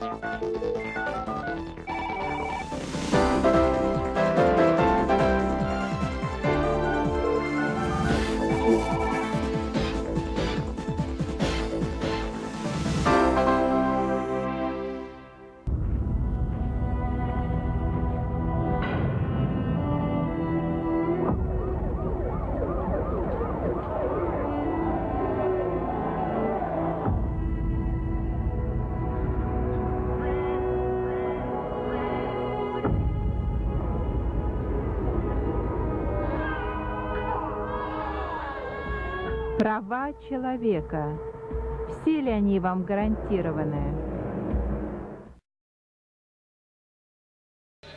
Thank you. Права человека. Все ли они вам гарантированы?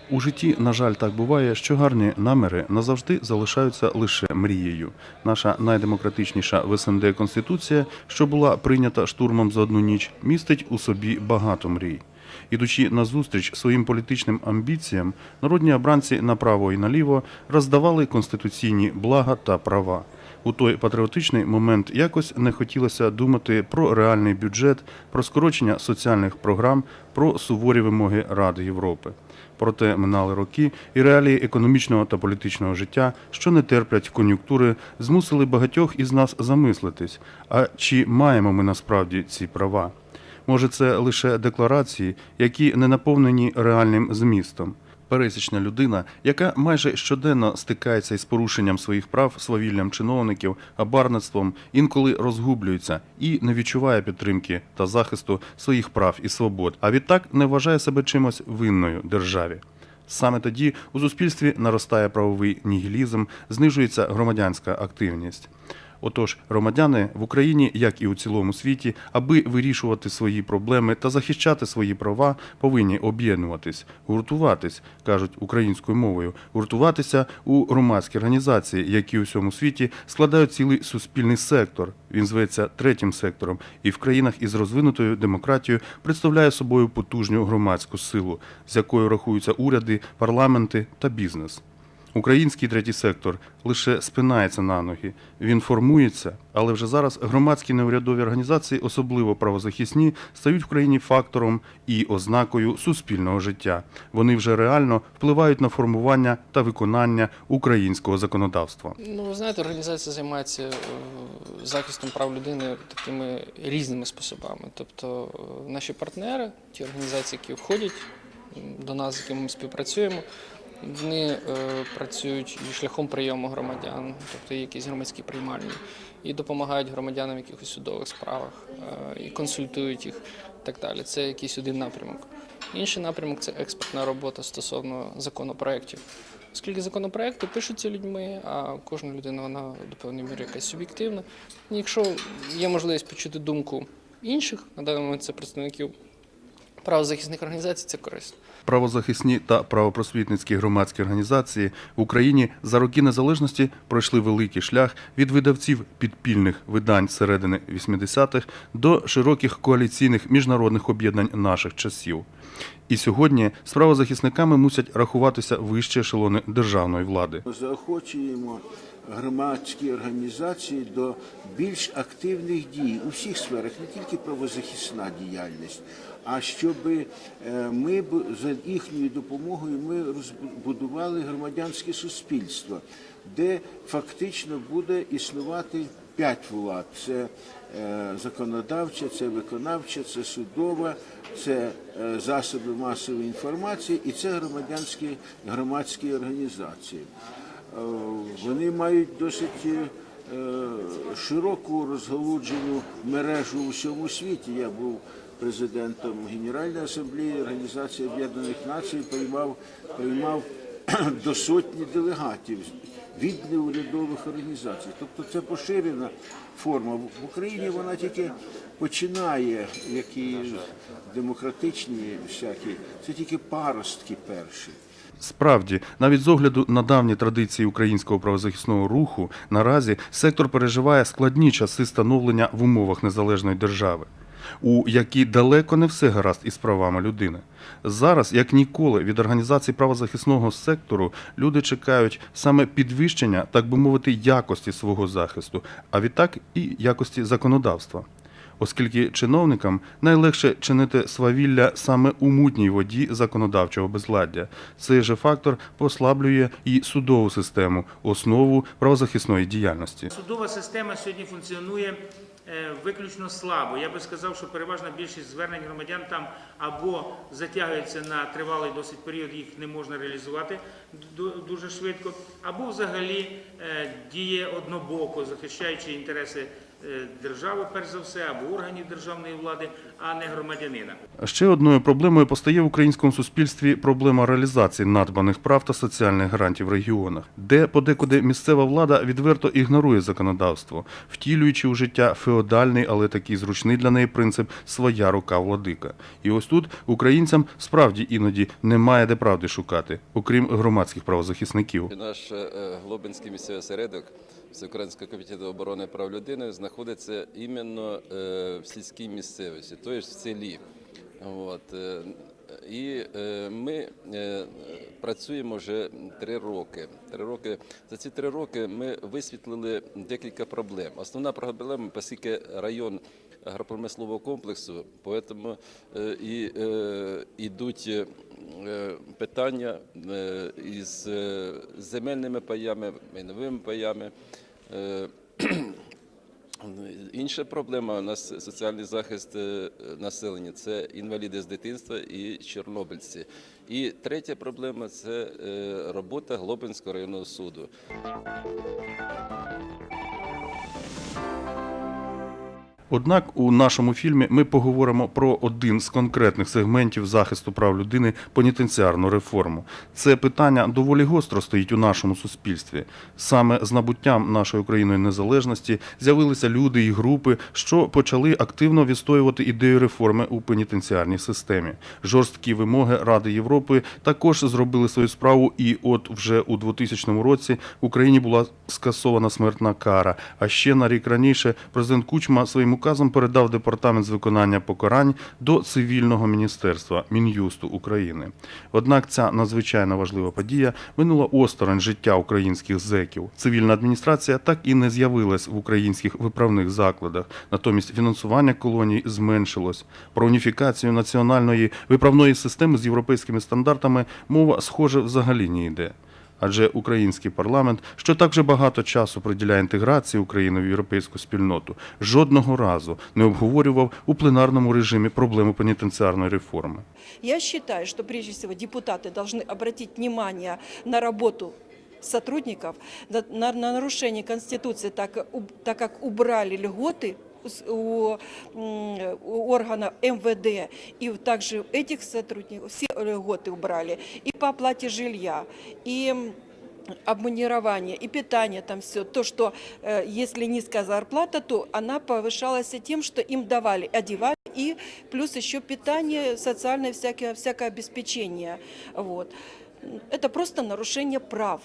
У житті, на жаль, так буває, що гарні наміри назавжди залишаються лише мрією. Наша найдемократичніша в СНД Конституція, що була прийнята штурмом за одну ніч, містить у собі багато мрій. Ідучи назустріч своїм політичним амбіціям, народні обранці направо і наліво роздавали конституційні блага та права. У той патріотичний момент якось не хотілося думати про реальний бюджет, про скорочення соціальних програм, про суворі вимоги Ради Європи. Проте минали роки, і реалії економічного та політичного життя, що не терплять кон'юнктури, змусили багатьох із нас замислитись: а чи маємо ми насправді ці права? Може, це лише декларації, які не наповнені реальним змістом. Пересічна людина, яка майже щоденно стикається із порушенням своїх прав, свавіллям чиновників, абарництвом, інколи розгублюється і не відчуває підтримки та захисту своїх прав і свобод, а відтак не вважає себе чимось винною державі. Саме тоді у суспільстві наростає правовий нігілізм, знижується громадянська активність. Отож, громадяни в Україні, як і у цілому світі, аби вирішувати свої проблеми та захищати свої права, повинні об'єднуватись, гуртуватись, кажуть українською мовою, гуртуватися у громадські організації, які у всьому світі складають цілий суспільний сектор. Він зветься третім сектором, і в країнах із розвинутою демократією представляє собою потужну громадську силу, з якою рахуються уряди, парламенти та бізнес. Український третій сектор лише спинається на ноги. Він формується, але вже зараз громадські неурядові організації, особливо правозахисні, стають в країні фактором і ознакою суспільного життя. Вони вже реально впливають на формування та виконання українського законодавства. Ну, ви знаєте, організація займається е, захистом прав людини такими різними способами. Тобто е, наші партнери, ті організації, які входять до нас, з якими ми співпрацюємо, вони е, працюють і шляхом прийому громадян, тобто якісь громадські приймальні, і допомагають громадянам в якихось судових справах, е, і консультують їх і так далі. Це якийсь один напрямок. Інший напрямок це експертна робота стосовно законопроєктів. Оскільки законопроекти пишуться людьми, а кожна людина вона до певної міри якась суб'єктивна. Якщо є можливість почути думку інших, на даний момент це представників правозахисних організацій, це корисно. Правозахисні та правопросвітницькі громадські організації в Україні за роки незалежності пройшли великий шлях від видавців підпільних видань середини 80-х до широких коаліційних міжнародних об'єднань наших часів. І сьогодні з правозахисниками мусять рахуватися вищі ешелони державної влади. Заохочуємо громадські організації до більш активних дій у всіх сферах, не тільки правозахисна діяльність, а щоб е, ми за їхньою допомогою ми розбудували громадянське суспільство, де фактично буде існувати п'ять влад: це е, законодавча, це виконавча, це судова, це е, засоби масової інформації і це громадянські громадські організації. Вони мають досить широку розгалуджену мережу у всьому світі. Я був президентом Генеральної асамблеї Організації Об'єднаних Націй, приймав, приймав до сотні делегатів від неурядових організацій. Тобто це поширена форма. В Україні вона тільки починає, як і демократичні всякі, це тільки паростки перші. Справді, навіть з огляду на давні традиції українського правозахисного руху, наразі сектор переживає складні часи становлення в умовах незалежної держави, у якій далеко не все гаразд із правами людини. Зараз, як ніколи, від організації правозахисного сектору люди чекають саме підвищення, так би мовити, якості свого захисту, а відтак і якості законодавства. оскільки чиновникам найлегше чинити свавілля саме у мутній воді законодавчого безладдя. Цей же фактор послаблює і судову систему, основу правозахисної діяльності. Судова система сьогодні функціонує виключно слабо. Я би сказав, що переважна більшість звернень громадян там або затягується на тривалий досить період, їх не можна реалізувати ду- дуже швидко, або взагалі е, діє однобоко, захищаючи інтереси е, держави, перш за все, або органів державної влади, а не громадянина. Ще одною проблемою постає в українському суспільстві проблема реалізації надбаних прав та соціальних гарантій в регіонах, де подекуди місцева влада відверто ігнорує законодавство, втілюючи у життя феодальний, але такий зручний для неї принцип своя рука владика. І ось тут українцям справді іноді немає де правди шукати, окрім громадських правозахисників. Наш е, Глобинський місцевий осередок Всеукраїнського комітету оборони прав людини знаходиться іменно е, в сільській місцевості, тобто в селі. От. е, І е, ми працюємо вже три роки. Три роки. За ці три роки ми висвітлили декілька проблем. Основна проблема, оскільки район агропромислового комплексу, тому і ідуть е, питання е, із е, земельними паями, майновими паями. Е, Інша проблема у нас соціальний захист е, населення це інваліди з дитинства і чорнобильці. І третя проблема це е, робота Глобинського районного суду. Однак у нашому фільмі ми поговоримо про один з конкретних сегментів захисту прав людини пенітенціарну реформу. Це питання доволі гостро стоїть у нашому суспільстві. Саме з набуттям нашої Україною незалежності з'явилися люди і групи, що почали активно відстоювати ідею реформи у пенітенціарній системі. Жорсткі вимоги Ради Європи також зробили свою справу, і от вже у 2000 році в Україні була скасована смертна кара. А ще на рік раніше президент Кучма своїм указом передав департамент з виконання покарань до цивільного міністерства Мін'юсту України. Однак ця надзвичайно важлива подія минула осторонь життя українських зеків. Цивільна адміністрація так і не з'явилась в українських виправних закладах. Натомість фінансування колоній зменшилось. Про уніфікацію національної виправної системи з європейськими стандартами мова, схоже, взагалі не йде. Адже український парламент, що так же багато часу приділяє інтеграції України в європейську спільноту, жодного разу не обговорював у пленарному режимі проблему пенітенціарної реформи. Я считаю, что прежде всего депутаты должны обратить внимание на работу сотрудников, на, на- на нарушение Конституции, так, как уб- так как убрали льготы с- у, органа МВД, и также этих сотрудников все льготы убрали, и по оплате жилья, и обмунирование и питание, там все. То, что э, если низкая зарплата, то она повышалась тем, что им давали, одевали, и плюс еще питание, социальное всякое, всякое обеспечение. Вот. Это просто нарушение прав.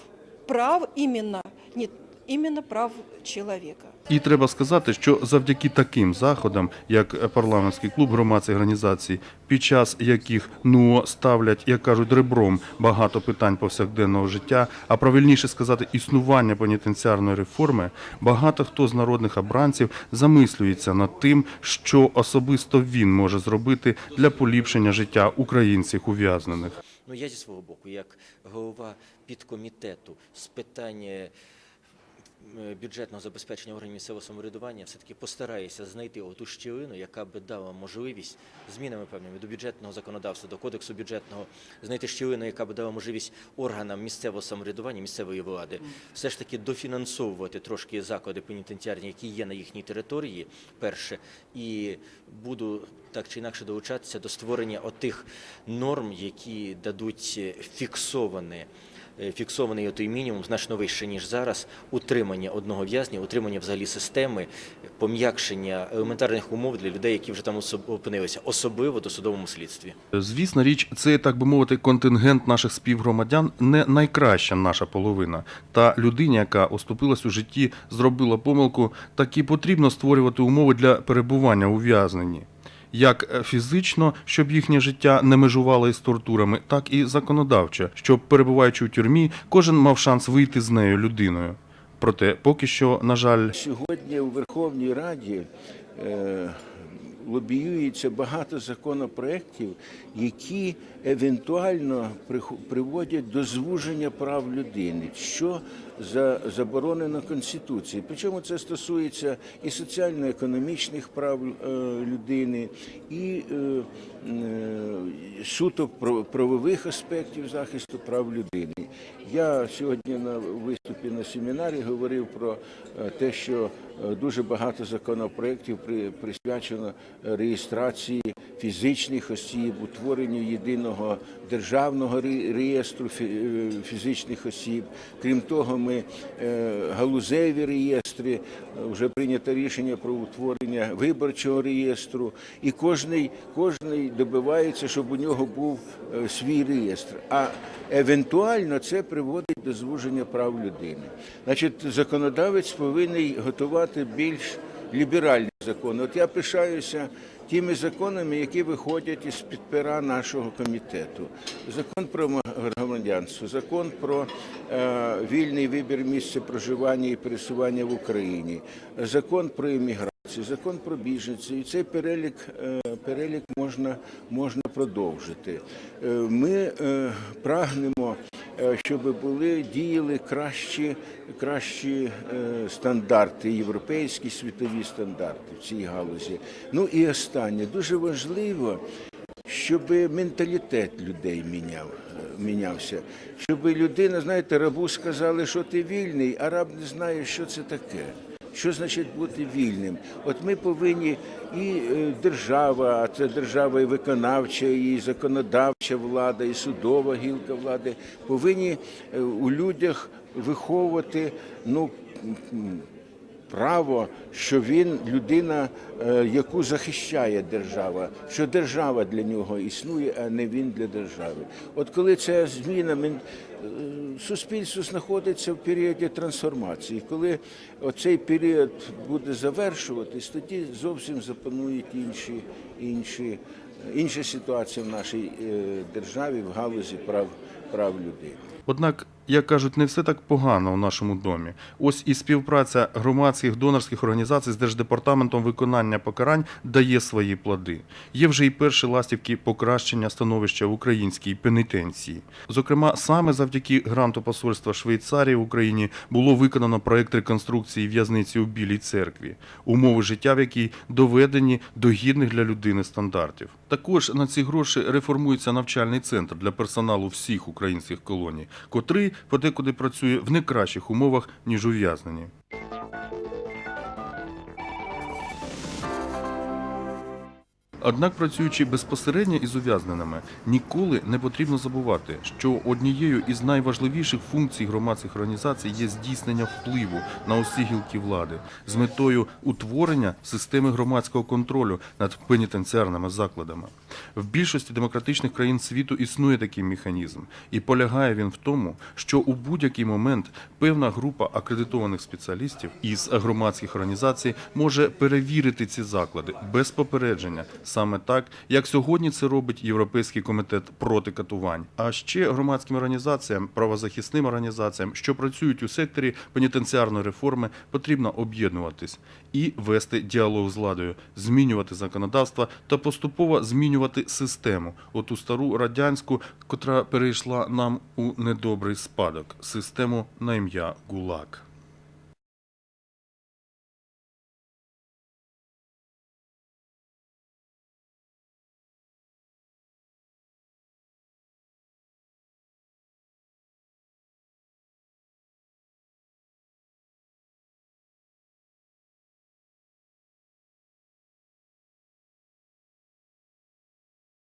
Прав именно, нет, именно прав человека. І треба сказати, що завдяки таким заходам, як парламентський клуб громадських організацій, під час яких НУО ставлять, як кажуть, ребром багато питань повсякденного життя, а правильніше сказати, існування пенітенціарної реформи, багато хто з народних обранців замислюється над тим, що особисто він може зробити для поліпшення життя українців ув'язнених. Ну, я зі свого боку, як голова підкомітету з питань е, бюджетного забезпечення органів місцевого самоврядування, все-таки постараюся знайти оту щілину, яка би дала можливість змінами певними до бюджетного законодавства, до кодексу бюджетного, знайти щілину, яка би дала можливість органам місцевого самоврядування, місцевої влади, все ж таки дофінансовувати трошки заклади пенітенціарні, які є на їхній території, перше, і буду так чи інакше долучатися до створення отих норм, які дадуть е, фіксоване. Е, Фіксований той мінімум значно вище ніж зараз. Утримання одного в'язня, утримання взагалі системи, пом'якшення елементарних умов для людей, які вже там опинилися, особливо до судовому слідстві. Звісно, річ, це так би мовити, контингент наших співгромадян не найкраща наша половина. Та людині, яка оступилась у житті, зробила помилку, так і потрібно створювати умови для перебування ув'язненні. Як е, фізично, щоб їхнє життя не межувало із тортурами, так і законодавчо, щоб перебуваючи у тюрмі, кожен мав шанс вийти з нею людиною. Проте поки що, на жаль, Сьогодні у Верховній Раді е, лобіюється багато законопроєктів, які евентуально приводять до звуження прав людини, що за- заборонено Конституцією. Причому це стосується і соціально-економічних прав е, людини, і е, суто про- правових аспектів захисту прав людини. Я сьогодні на виступі на семінарі говорив про е, те, що е, дуже багато законопроєктів при- присвячено реєстрації фізичних осіб, утворенню єдиного державного реєстру е, фізичних осіб. Крім того, ми е, галузеві реєстри, е, вже прийнято рішення про утворення виборчого реєстру, і кожний, кожний добивається, щоб у нього був свій реєстр. А евентуально це приводить до звуження прав людини. Значить, законодавець повинен готувати більш ліберальні закони. От я пишаюся тими законами, які виходять із під пера нашого комітету. Закон про громадянство, закон про е, вільний вибір місця проживання і пересування в Україні, закон про імміграцію, закон про біженців. І цей перелік, е, перелік можна, можна продовжити. Е, Ми е, прагнемо щоб були діяли кращі, кращі е, стандарти, європейські світові стандарти в цій галузі. Ну і останнє дуже важливо, щоб менталітет людей міняв, е, мінявся. Щоб людина, знаєте, рабу сказали, що ти вільний, а раб не знає, що це таке. Що значить бути вільним? От ми повинні і е, держава, а це держава і виконавча, і законодавча влада, і судова гілка влади, повинні е, у людях виховувати ну, право, що він людина, е, яку захищає держава, що держава для нього існує, а не він для держави. От коли ця зміна е, суспільство знаходиться в періоді трансформації, коли оцей період буде завершуватись, тоді зовсім запанують інші, інші, інша ситуація в нашій е, державі в галузі прав, прав людини. Однак, як кажуть, не все так погано у нашому домі. Ось і співпраця громадських донорських організацій з Держдепартаментом виконання покарань дає свої плоди. Є вже і перші ластівки покращення становища в українській пенітенції. Зокрема, саме завдяки гранту посольства Швейцарії в Україні було виконано проект реконструкції в'язниці у Білій церкві, умови життя в якій доведені до гідних для людини стандартів. Також на ці гроші реформується навчальний центр для персоналу всіх українських колоній, котрий подекуди працює в не кращих умовах ніж ув'язнені. Однак, працюючи безпосередньо із ув'язненими, ніколи не потрібно забувати, що однією із найважливіших функцій громадських організацій є здійснення впливу на усі гілки влади з метою утворення системи громадського контролю над пенітенціарними закладами. В більшості демократичних країн світу існує такий механізм, і полягає він в тому, що у будь-який момент певна група акредитованих спеціалістів із громадських організацій може перевірити ці заклади без попередження, саме так, як сьогодні це робить Європейський комітет проти катувань. А ще громадським організаціям, правозахисним організаціям, що працюють у секторі пенітенціарної реформи, потрібно об'єднуватись і вести діалог з владою, змінювати законодавство та поступово змінювати систему, оту стару радянську, котра перейшла нам у недобрий спадок, систему на ім'я ГУЛАГ.